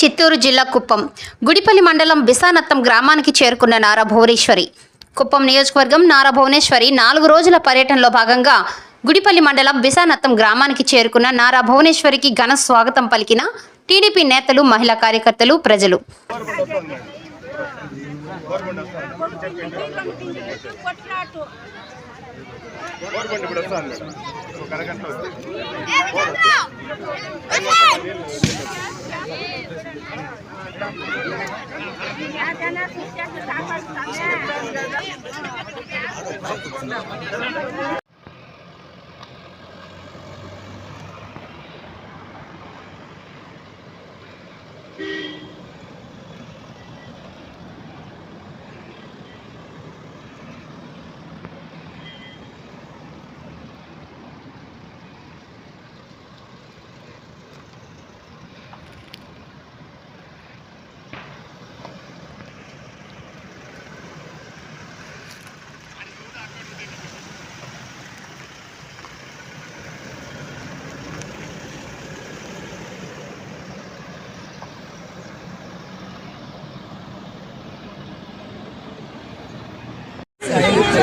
చిత్తూరు జిల్లా కుప్పం. గుడిపల్లి మండలం బిసానత్తం గ్రామానికి చేరుకున్న నారా భువనేశ్వరి. కుప్పం నియోజకవర్గం నారా భువనేశ్వరి నాలుగు రోజుల పర్యటనలో భాగంగా గుడిపల్లి మండలం బిసానత్తం గ్రామానికి చేరుకున్న నారా భువనేశ్వరికి ఘన స్వాగతం పలికిన టీడీపీ నేతలు మహిళా కార్యకర్తలు ప్రజలు. కోరుకోండి ఇప్పుడు వస్తాను మేడం ఒక అరగంట వస్తుంది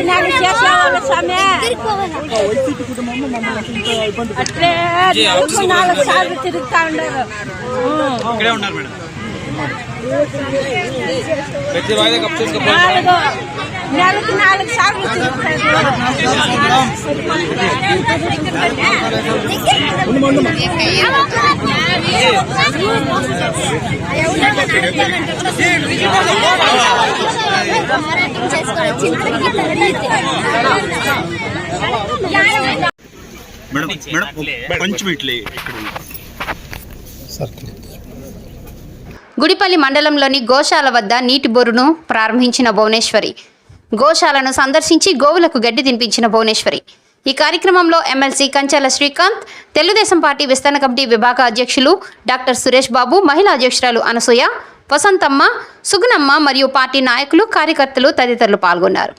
ఉంటారు చేసేవాళ్ళు స్వామి అట్లే నెలకు నాలుగు సార్లు తిరుగుతా ఉండరు ఇక్కడే ఉన్నారు మేడం ప్రతి వాయిదా కప్ చేసుకో నాలుగు నెలకు నాలుగు సార్లు తిరుగుతారు మేడం మేడం కొంచెం ఇట్లే గుడిపల్లి మండలంలోని గోశాల వద్ద నీటి బొరును ప్రారంభించిన భువనేశ్వరి. గోశాలను సందర్శించి గోవులకు గడ్డి తినిపించిన భువనేశ్వరి. ఈ కార్యక్రమంలో ఎమ్మెల్సీ కంచాల శ్రీకాంత్ తెలుగుదేశం పార్టీ విస్తరణ కమిటీ విభాగ అధ్యక్షులు డాక్టర్ సురేష్ బాబు మహిళా అధ్యక్షురాలు అనసూయ వసంతమ్మ సుగుణమ్మ మరియు పార్టీ నాయకులు కార్యకర్తలు తదితరులు పాల్గొన్నారు.